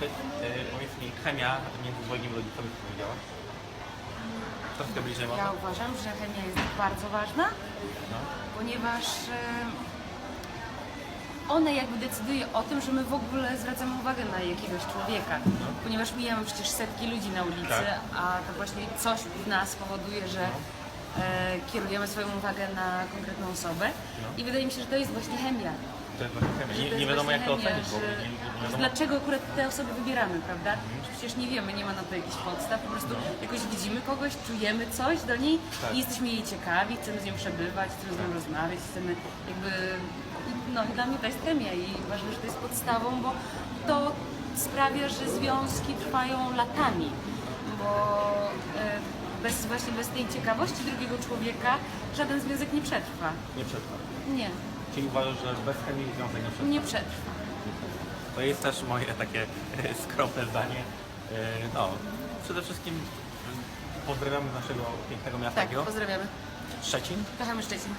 Y, powiedz mi, chemia między twoimi rodzicami co powiedziała? Troszkę bliżej może? Ja uważam, że chemia jest bardzo ważna, No. ponieważ e, ona jakby decyduje o tym, że my w ogóle zwracamy uwagę na jakiegoś człowieka. Ponieważ mijamy przecież setki ludzi na ulicy, Tak. a to właśnie coś w nas powoduje, że e, kierujemy swoją uwagę na konkretną osobę. No. I wydaje mi się, że to jest właśnie chemia. To jest właśnie chemia. Nie, nie wiadomo jak to ocenić, bo nie. Dlaczego akurat te osoby wybieramy, prawda? Przecież nie wiemy, nie ma na to jakichś podstaw, po prostu jakoś widzimy kogoś, czujemy coś do niej Tak. i jesteśmy jej ciekawi, chcemy z nią przebywać, chcemy z nią rozmawiać, chcemy jakby... No i dla mnie to jest chemia i uważam, że to jest podstawą, bo to sprawia, że związki trwają latami, bo e, bez, właśnie bez tej ciekawości drugiego człowieka żaden związek nie przetrwa. Nie przetrwa. Nie, Czyli uważasz, że bez chemii związek nie przetrwa? nie przetrwa. To jest też moje takie e, skromne zdanie. E, No, przede wszystkim pozdrawiamy naszego pięknego miasta. Tak, pozdrawiamy. Szczecin. Kochamy Szczecin.